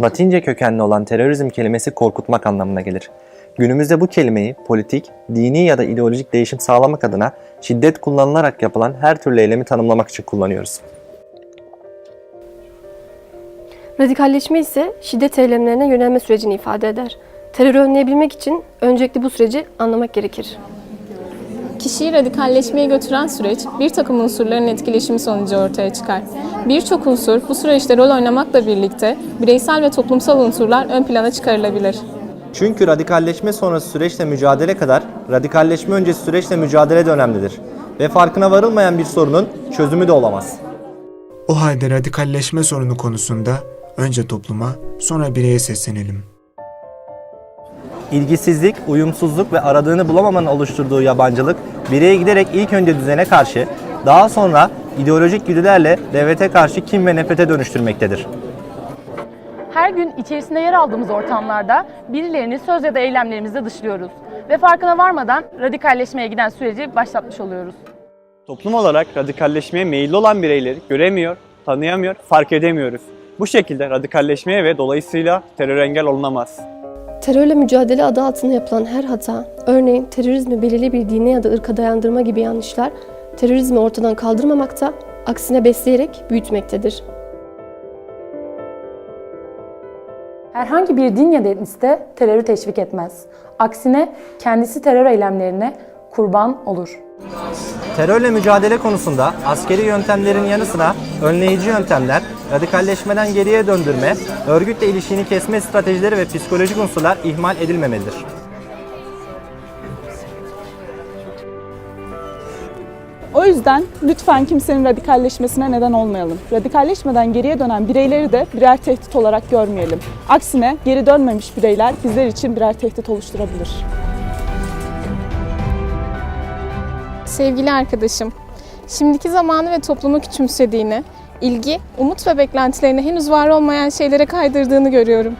Latince kökenli olan terörizm kelimesi korkutmak anlamına gelir. Günümüzde bu kelimeyi politik, dini ya da ideolojik değişim sağlamak adına şiddet kullanılarak yapılan her türlü eylemi tanımlamak için kullanıyoruz. Radikalleşme ise şiddet eylemlerine yönelme sürecini ifade eder. Terörü önleyebilmek için öncelikle bu süreci anlamak gerekir. Kişiyi radikalleşmeye götüren süreç bir takım unsurların etkileşimi sonucu ortaya çıkar. Birçok unsur bu süreçte rol oynamakla birlikte bireysel ve toplumsal unsurlar ön plana çıkarılabilir. Çünkü radikalleşme sonrası süreçle mücadele kadar radikalleşme öncesi süreçle mücadele de önemlidir. Ve farkına varılmayan bir sorunun çözümü de olamaz. O halde radikalleşme sorunu konusunda önce topluma, sonra bireye seslenelim. İlgisizlik, uyumsuzluk ve aradığını bulamamanın oluşturduğu yabancılık bireye giderek ilk önce düzene karşı, daha sonra ideolojik güdülerle devlete karşı kin ve nefrete dönüştürmektedir. Her gün içerisinde yer aldığımız ortamlarda birilerini söz ya da eylemlerimizle dışlıyoruz ve farkına varmadan radikalleşmeye giden süreci başlatmış oluyoruz. Toplum olarak radikalleşmeye meyilli olan bireyleri göremiyor, tanıyamıyor, fark edemiyoruz. Bu şekilde radikalleşmeye ve dolayısıyla terör engel olunamaz. Terörle mücadele adı altında yapılan her hata, örneğin terörizmi belirli bir dine ya da ırka dayandırma gibi yanlışlar, terörizmi ortadan kaldırmamakta, aksine besleyerek büyütmektedir. Herhangi bir din ya da etnisite terörü teşvik etmez. Aksine kendisi terör eylemlerine kurban olur. Terörle mücadele konusunda askeri yöntemlerin yanı sıra önleyici yöntemler, radikalleşmeden geriye döndürme, örgütle ilişkini kesme stratejileri ve psikolojik unsurlar ihmal edilmemelidir. O yüzden lütfen kimsenin radikalleşmesine neden olmayalım. Radikalleşmeden geriye dönen bireyleri de birer tehdit olarak görmeyelim. Aksine geri dönmemiş bireyler bizler için birer tehdit oluşturabilir. Sevgili arkadaşım, şimdiki zamanı ve toplumu küçümsediğini, ilgi, umut ve beklentilerini henüz var olmayan şeylere kaydırdığını görüyorum.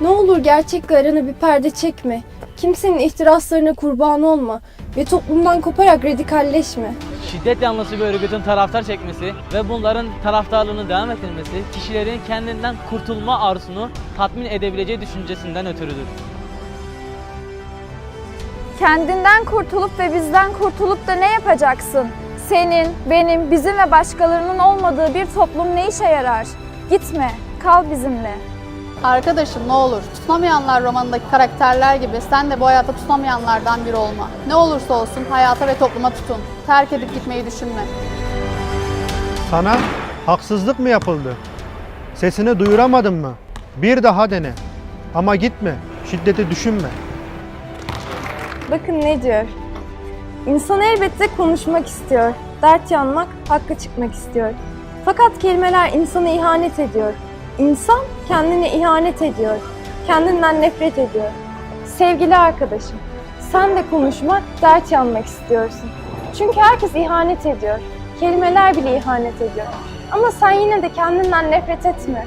Ne olur gerçekle arana bir perde çekme. Kimsenin ihtiraslarına kurban olma ve toplumdan koparak radikalleşme. şiddet yanlısı bir örgütün taraftar çekmesi ve bunların taraftarlığını devam ettirmesi kişilerin kendinden kurtulma arzusunu tatmin edebileceği düşüncesinden ötürüdür. Kendinden kurtulup ve bizden kurtulup da ne yapacaksın? Senin, benim, bizim ve başkalarının olmadığı bir toplum ne işe yarar? Gitme, kal bizimle. Arkadaşım ne olur tutunamayanlar romanındaki karakterler gibi sen de bu hayatta tutunamayanlardan biri olma. Ne olursa olsun hayata ve topluma tutun. Terk edip gitmeyi düşünme. Sana haksızlık mı yapıldı? Sesini duyuramadın mı? Bir daha dene. Ama gitme, şiddeti düşünme. Bakın ne diyor? İnsan elbette konuşmak istiyor. Dert yanmak, hakka çıkmak istiyor. Fakat kelimeler insana ihanet ediyor. İnsan kendine ihanet ediyor. Kendinden nefret ediyor. Sevgili arkadaşım, sen de konuşmak, dert yanmak istiyorsun. Çünkü herkes ihanet ediyor. Kelimeler bile ihanet ediyor. Ama sen yine de kendinden nefret etme.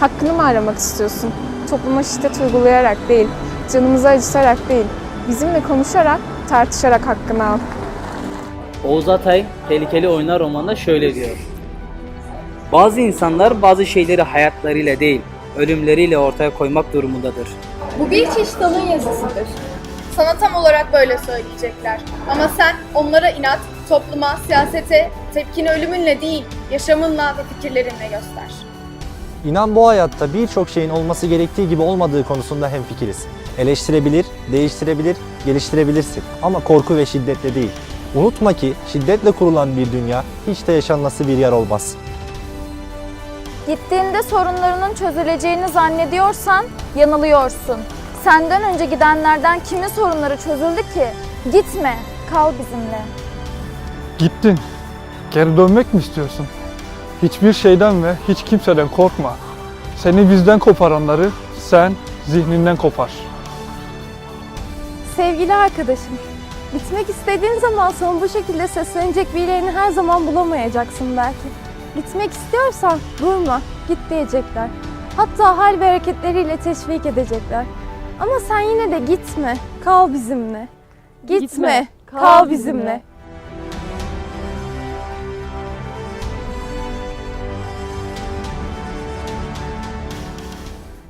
Hakkını mı aramak istiyorsun? Topluma şiddet uygulayarak değil, canımızı acıtarak değil, bizimle konuşarak, tartışarak hakkını al. Oğuz Atay Tehlikeli Oyunlar romanında şöyle diyor. Bazı insanlar bazı şeyleri hayatlarıyla değil, ölümleriyle ortaya koymak durumundadır. Bu bir çeşit alın yazısıdır. Sana tam olarak böyle söyleyecekler. Ama sen onlara inat, topluma, siyasete tepkini ölümünle değil, yaşamınla ve fikirlerinle göster. İnan bu hayatta birçok şeyin olması gerektiği gibi olmadığı konusunda hemfikiriz. Eleştirebilir, değiştirebilir, geliştirebilirsin ama korku ve şiddetle değil. Unutma ki şiddetle kurulan bir dünya hiç de yaşanması bir yer olmaz. Gittiğinde sorunlarının çözüleceğini zannediyorsan yanılıyorsun. Senden önce gidenlerden kimin sorunları çözüldü ki? Gitme, kal bizimle. Gittin. Geri dönmek mi istiyorsun? Hiçbir şeyden ve hiç kimseden korkma. Seni bizden koparanları sen zihninden kopar. Sevgili arkadaşım, gitmek istediğin zaman sana bu şekilde seslenecek birilerini her zaman bulamayacaksın belki. Gitmek istiyorsan durma, git diyecekler. Hatta hal ve hareketleriyle teşvik edecekler. Ama sen yine de gitme, kal bizimle. Gitme, kal bizimle.